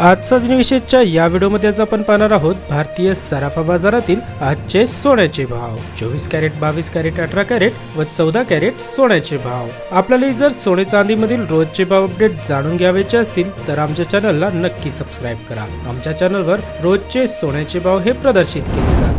आजचा दिनविशेषच्या या व्हिडिओमध्ये आपण पाहणार आहोत भारतीय सराफा बाजारातील आजचे सोन्याचे भाव. चोवीस कॅरेट बावीस कॅरेट अठरा कॅरेट व चौदा कॅरेट सोन्याचे भाव. आपल्याला जर सोने चांदीमधील रोजचे भाव अपडेट जाणून घ्यावायचे असतील तर आमच्या चॅनलला नक्की सबस्क्राईब करा. आमच्या चॅनलवर रोजचे सोन्याचे भाव हे प्रदर्शित केले जातात.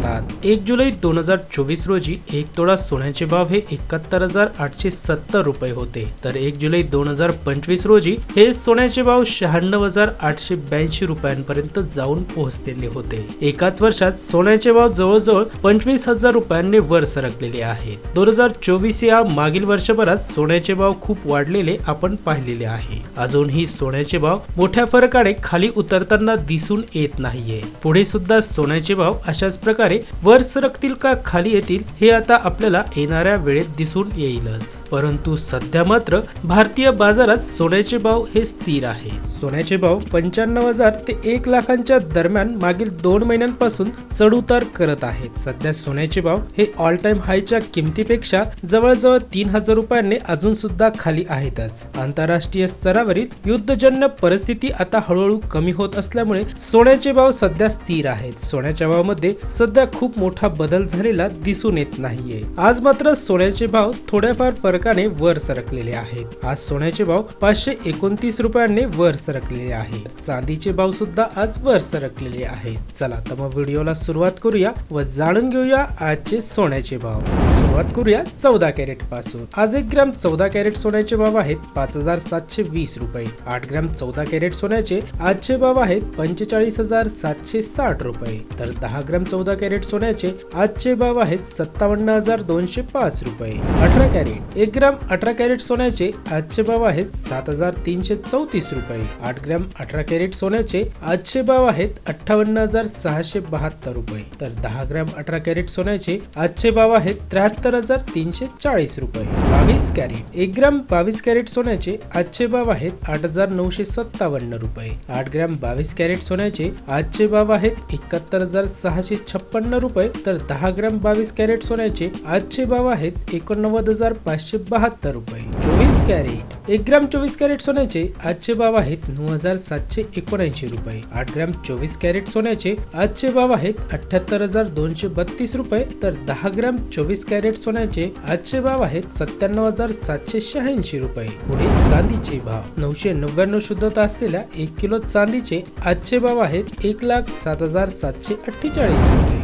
एक जुलै दोन हजार चोवीस रोजी एक तोळा सोन्याचे भाव हे एकाहत्तर हजार आठशे सत्तर रुपये होते. तर एक जुलै दोन हजार पंचवीस रोजी हे सोन्याचे भाव शहाण्णव हजार आठशे ब्याऐंशी रुपयांपर्यंत जाऊन पोहोचलेले होते. एकाच वर्षात सोन्याचे भाव जवळजवळ पंचवीस हजार रुपयांनी वर सरकलेले आहेत दोन हजार चोवीस या मागील वर्षभरात सोन्याचे भाव खूप वाढलेले आपण पाहिलेले आहे. अजूनही सोन्याचे भाव मोठ्या फरकाने खाली उतरताना दिसून येत नाहीये. पुढे सुद्धा सोन्याचे भाव अशाच प्रकारे वर सरकतील का खाली येतील हे आता आपल्याला येणाऱ्या वेळेत दिसून येईलच. परंतु सध्या मात्र भारतीय बाजारात सोन्याचे भाव हे स्थिर आहे. सोन्याचे भाव पंच्याण्णव हजार ते एक लाखांच्या दरम्यान मागील दोन महिन्यांपासून चढउतार करत आहेत. सध्या सोन्याचे भाव हे ऑल टाइम हायच्या किमतीपेक्षा जवळजवळ तीन हजार रुपयांनी अजून सुद्धा खाली आहेतच. आंतरराष्ट्रीय स्तरावरील युद्धजन्य परिस्थिती आता हळूहळू कमी होत असल्यामुळे सोन्याचे भाव सध्या स्थिर आहेत. सोन्याच्या भावामध्ये सध्या खूप मोठा बदल झालेला दिसून येत नाहीये. आज मात्र सोन्याचे भाव थोड्याफार फरकाने वर सरकलेले आहेत. आज सोन्याचे भाव पाचशे एकोणतीस रुपयांनी वर सरकलेले आहे. चांदीचे भाव सुद्धा आज वर सरकलेले आहेत. चला तर मग व्हिडिओला सुरुवात करूया व जाणून घेऊया आजचे सोन्याचे भाव. सुरुवात करूया चौदा कॅरेटपासून. आज एक ग्रॅम चौदा कॅरेट सोन्याचे भाव आहेत पाच हजार सातशे वीस रुपये. आठ ग्रॅम चौदा कॅरेट सोन्याचे आजचे भाव आहेत पंचेचाळीस हजार सातशे साठ रुपये. तर दहा ग्रॅम चौदा कॅरेट सोन्याचे आजचे भाव आहेत सत्तावन्न हजार दोनशे पाच रुपये. अठरा कॅरेट एक ग्राम अठरा कॅरेट सोन्याचे आजचे भाव आहेत सात हजार तीनशे चौतीस रुपये. आठ ग्रॅम अठरा कॅरेट सोन्याचे आजचे भाव आहेत अठ्ठावन्न हजार सहाशे बहात्तर रुपये. तर दहा ग्रॅम अठरा कॅरेट सोन्याचे आजचे भाव आहेत त्र्याहत्तर हजार तीनशे चाळीस रुपये. बावीस कॅरेट एक ग्राम बावीस कॅरेट सोन्याचे आजचे भाव आहेत आठ हजार नऊशे सत्तावन्न रुपये. आठ ग्रॅम बावीस कॅरेट सोन्याचे आजचे भाव आहेत एकाहत्तर हजार सहाशे छप्पन छप्पन्न रुपये तर दहा ग्रॅम बावीस कॅरेट सोन्याचे आजचे भाव आहेत एकोणनव्वद हजार पाचशे बहात्तर रुपये. चोवीस कॅरेट. एक ग्रॅम चोवीस कॅरेट सोन्याचे आजचे भाव आहेत नऊ हजार सातशे एकोणऐंशी रुपये. आठ ग्रॅम चोवीस कॅरेट सोन्याचे आजचे भाव आहेत अठ्याहत्तर हजार दोनशे बत्तीस रुपये. तर दहा ग्रॅम चोवीस कॅरेट सोन्याचे आजचे भाव आहेत सत्त्याण्णव हजार सातशे शहाऐंशी रुपये. पुढे चांदीचे भाव. नऊशे नव्याण्णव शुद्धता असलेल्या एक किलो चांदीचे आजचे भाव आहेत एक लाख सात हजार सातशे अठ्ठेचाळीस रुपये.